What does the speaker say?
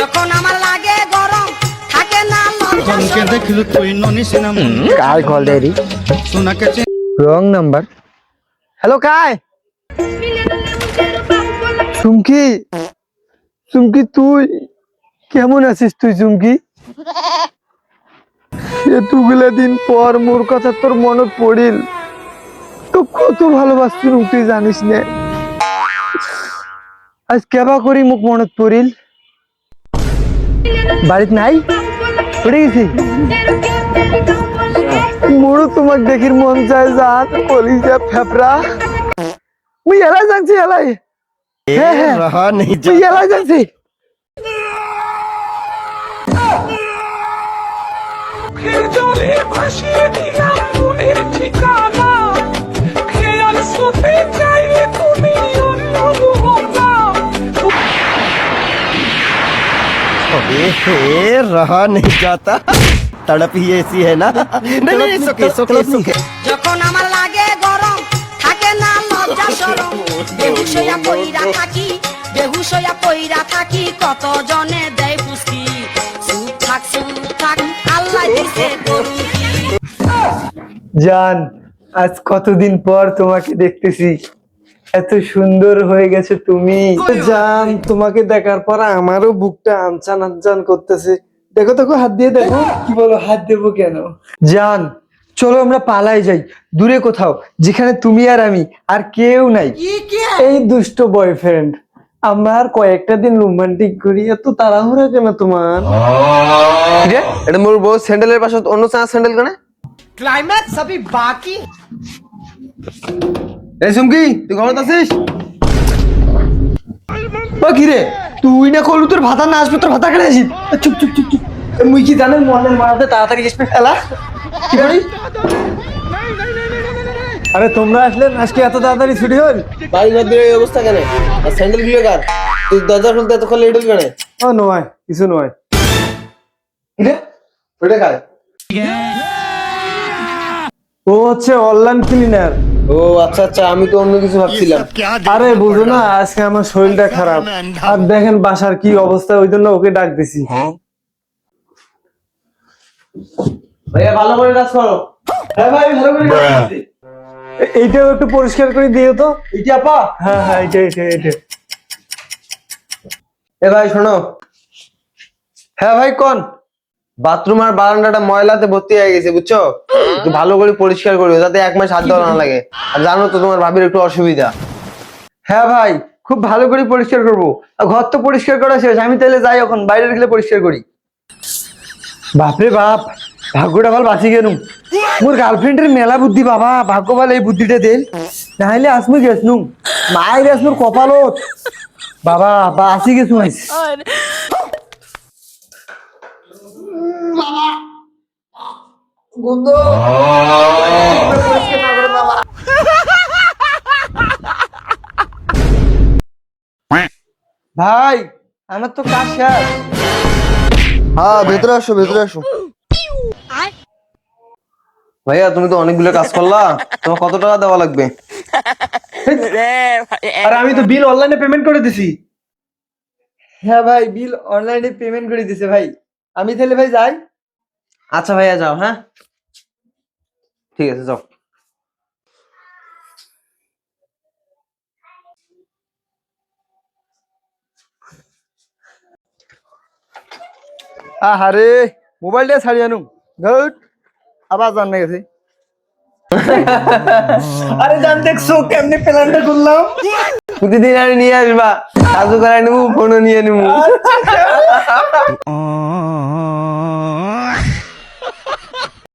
যখন আমার লাগে গরম থাকে না লজ্জা জনকে শরম। দেখলু তুই কার কল ডায়েরি সোনাকে রং নাম্বার। হ্যালো কায় চুমকি? চুমকি তুই কেমন আছিস তুই চুমকি? এতগুলা দিন পর মোর কথা তোর মনত পড়িল। তো কত ভালোবাসছিল তুই জানিস না। আজ কেবা করি মুখ মনত পড়িল? বাড়িত নাই? উঠে গেছি। মোরও তোমাক দেখির মন চায় জাত কলিজা ফেফড়া মুই এলাই জানছি এলাই। হ্যাঁ হ্যাঁ। তুই এলাই জানছি। ঠিকানা। अबे हे, रहा नहीं जाता तड़प ही ऐसी है ना नहीं नहीं सोके सोके सोके যখন আমার লাগে গরম থাকে না লজ্জা শরম বেহুশ হইয়া পইরা থাকি বেহুশ হইয়া পইরা থাকি কত জনে দেয় পুষ্টি সুখ থাক সুখ থাক আল্লাহ দিছে গরু কি জান আজ কতদিন পর তোমাকে দেখতেছি এত সুন্দর হয়ে গেছে তুমি। জান তোমাকে দেখার পর আমারও বুকটা আনচান আনচান করতেছে। দেখো দেখো হাত দিয়ে দেখো। কি বলো হাত দেবো কেন? জান চলো আমরা পালাই যাই। দূরে কোথাও যেখানে তুমি আর আমি আর কেউ নাই। এই দুষ্ট বয়ফ্রেন্ড আমরা আর কয়েকটা দিন রোমান্টিক করি এত তাড়াহুড়া কেন তোমার? এটা মোর বউ স্যান্ডেলের পাশে অন্য চাঁদ স্যান্ডেল কেন? এই চুমকি তুই ঘরত আছিস? ও কি রে? তুই না করলু তোর ভাতা না আসবে তোর ভাতা কেটে আসিস চুপ চুপ চুপ চুপ। মুই কি জানেন মনের মারাতে তাড়াতাড়ি আসবে খেলা কি করি? আরে তোমরা আসলেন আজকে এত তাড়াতাড়ি ছুটি হল? বাড়ি ঘর দিয়ে এই অবস্থা কেন? আর স্যান্ডেলগুলো কার? তুই দরজা খুলতে এতক্ষণ লেট হল কেন? ও নয় কিছু নয়। কিরে? ওটা খায় ও হচ্ছে অনলাইন ক্লিনার ও আচ্ছা আচ্ছা আমি তো অন্য কিছু ভাবছিলাম। আরে বুঝো না আজকে আমার শরীরটা খারাপ। আর দেখেন বাসার কি অবস্থা ওই জন্য ওকে ডাক দিছি। ভাইয়া ভালো করে কাজ করো। হ্যাঁ ভাই ভালো করে কাজ করছি। এইটাও একটু পরিষ্কার করে দিও তো। ইটি আপা? হ্যাঁ হ্যাঁ এটা এটা এটা এ ভাই শোনো। হ্যাঁ ভাই কোন? বাথরুম আর বারান্দাটা ময়লাতে ভর্তি হয়ে গেছে, বুঝছ? একটু ভালো করে পরিষ্কার করিও, যাতে এক মাস হাত দেওয়া না লাগে। আর জানো তো তোমার ভাবির একটু অসুবিধা। হ্যাঁ ভাই, খুব ভালো করে পরিষ্কার করব। ঘর তো পরিষ্কার করা শেষ, আমি তাহলে যাই এখন, বাইরে গেলে পরিষ্কার করি। বাপরে বাপ, ভাগ্যটা ভালো বাঁচি গেলুম। মোর গার্লফ্রেন্ডের মেলা বুদ্ধি বাবা, ভাগ্য ভালো এই বুদ্ধিটা দেল নাহলে আসমু গেছনুম, মায়ের আসমুর কপালত। বাবা, বা আসি গেছু আইস। ভাই আমার তো কাজ শেষ। হ্যাঁ ভেতরে আসো ভেতরে আসো। ভাইয়া তুমি তো অনেকগুলো কাজ করলা। তোমার কত টাকা দেওয়া লাগবে? আর আমি তো বিল অনলাইনে পেমেন্ট করে দিছি। হ্যাঁ ভাই বিল অনলাইনে পেমেন্ট করে দিছে ভাই। আমি তাহলে ভাই যাই। আচ্ছা ভাইয়া যাও হ্যাঁ? ঠিক আছে যাও। আহারে মোবাইলটা ছাড়ি আনুম গুড আবার জান না গেছে আরে জান দেখছ কেমনে প্ল্যানটা করলাম প্রতিদিন আমি নিয়ে আসবা। কাজু করাই নেব ফোনও নিয়ে নেব।